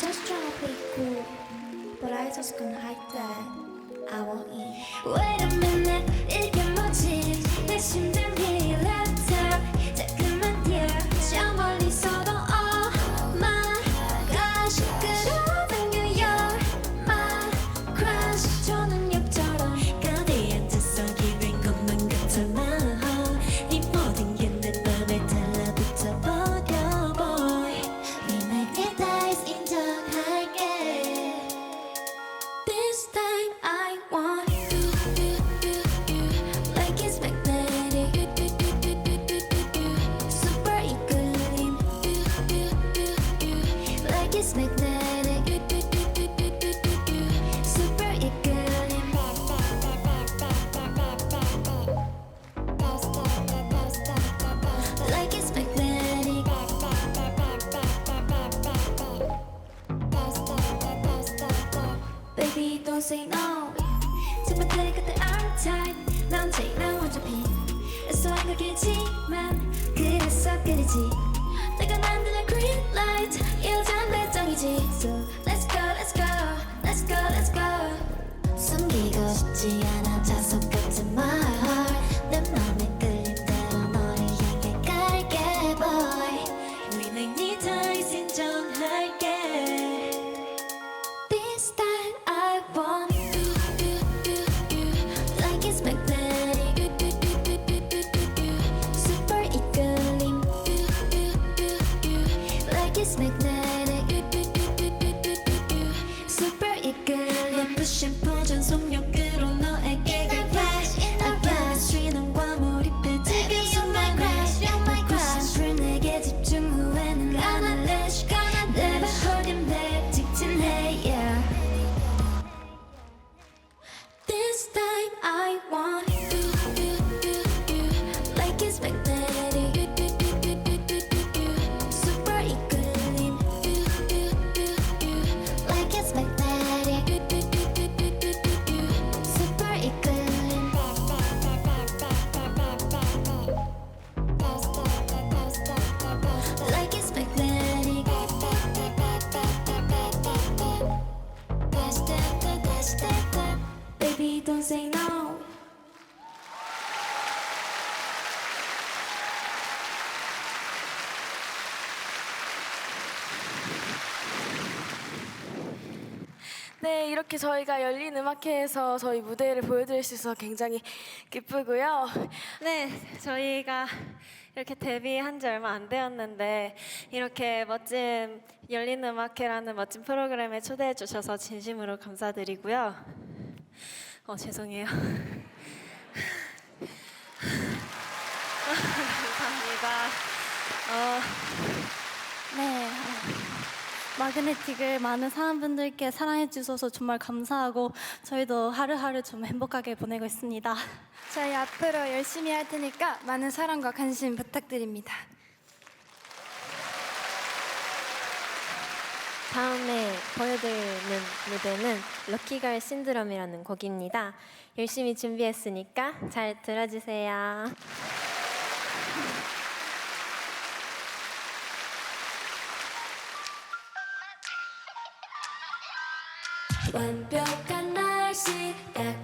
trying to play cool, but I want you. Wait a minute 이게 뭐지 내 심장이 랩탑 자꾸만 뛰어 저 멀리서도 Oh my gosh 끌어당겨 You're my crush 초능력처럼 거리에 앉아서 기린 것만 같아 그래서 그리지. 내가 만드는 green light 여전 배짱이지. So let's go, let's go, let's go, let's go. 숨기고 싶지 않아 자석 네, 이렇게 저희가 열린 음악회에서 저희 무대를 보여드릴 수 있어서 굉장히 기쁘고요. 네, 저희가 이렇게 데뷔한 지 얼마 안 되었는데 이렇게 멋진 열린 음악회라는 멋진 프로그램에 초대해 주셔서 진심으로 감사드리고요. 어, 죄송해요. 감사합니다. 어, 네. 마그네틱을 많은 사람분들께 사랑해 주셔서 정말 감사하고 저희도 하루하루 좀 행복하게 보내고 있습니다. 저희 앞으로 열심히 할 테니까 많은 사랑과 관심 부탁드립니다. 다음에 보여드리는 무대는 럭키걸 신드롬이라는 곡입니다. 열심히 준비했으니까 잘 들어주세요. 완벽한 날씨 딱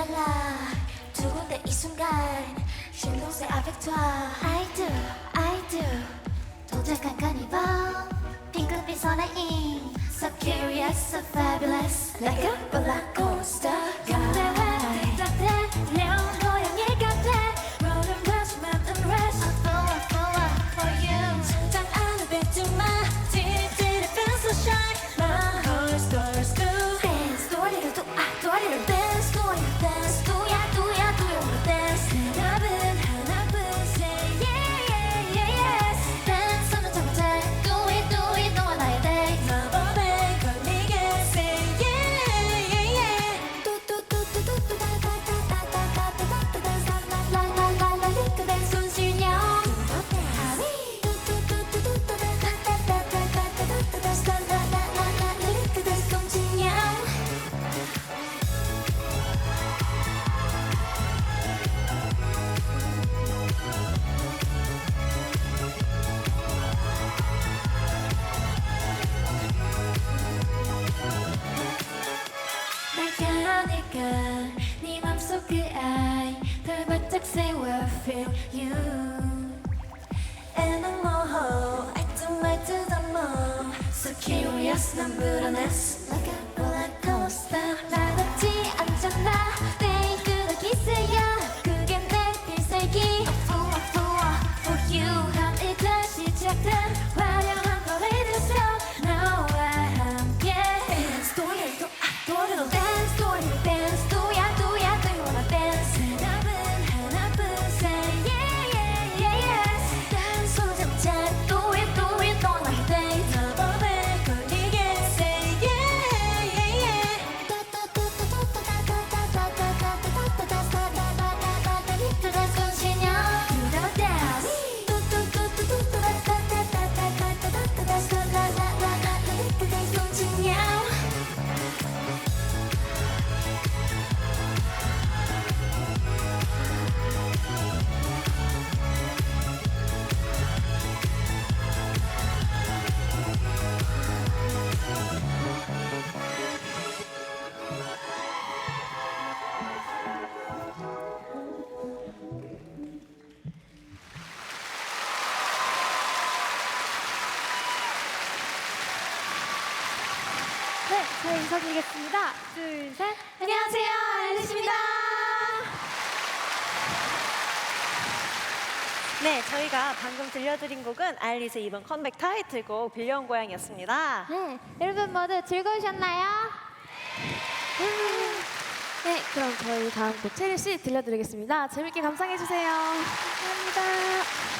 울랄라 두근대 이 순간 신동세 toi I do I do 도착한 카니발 핑크빛 선행인 So curious so fabulous Like a roller coaster Nästan buranäs 인사드리겠습니다. 둘, 셋. 안녕하세요, 알리스입니다. 네, 저희가 방금 들려드린 곡은 아일리스의 이번 컴백 타이틀곡 빌려온 고양이였습니다. 네, 여러분 모두 즐거우셨나요? 네, 그럼 저희 다음 곡 체리 씨 들려드리겠습니다. 재밌게 감상해 주세요. 감사합니다.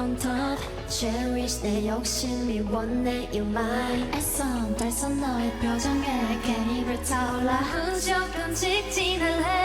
on top. Cherish 내 욕심이 원해 you mine 애선 달선 너의 표정에 괜히 불타올라. 흔적 끔찍 지날래.